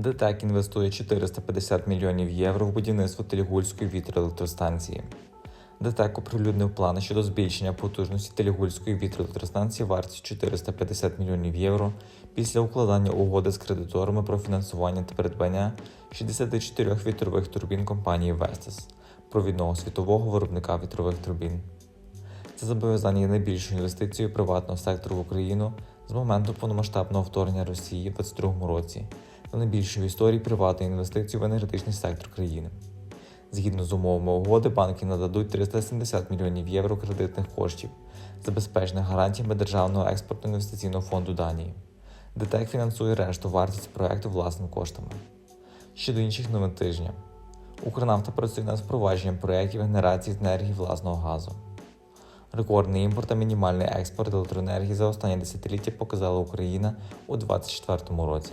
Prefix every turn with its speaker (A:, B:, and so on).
A: ДТЕК інвестує 450 мільйонів євро в будівництво Телігульської вітроелектростанції. ДТЕК оприлюднив плани щодо збільшення потужності Телігульської вітроелектростанції вартістю 450 мільйонів євро після укладання угоди з кредиторами про фінансування та придбання 64 вітрових турбін компанії Vestas, провідного світового виробника вітрових турбін. Це зобов'язання є найбільшою інвестицією приватного сектору в Україну з моменту повномасштабного вторгнення Росії в 2022 році та найбільшою в історії приватної інвестиції в енергетичний сектор країни. Згідно з умовами угоди, банки нададуть 370 мільйонів євро кредитних коштів, забезпечених гарантіями Державного експортно-інвестиційного фонду Данії. ДТЕК фінансує решту вартість проекту власними коштами. Щодо інших новин тижня, Укрнафта працює над впровадженням проєктів генерації енергії власного газу. Рекордний імпорт та мінімальний експорт електроенергії за останні десятиліття показала Україна у 2024 році.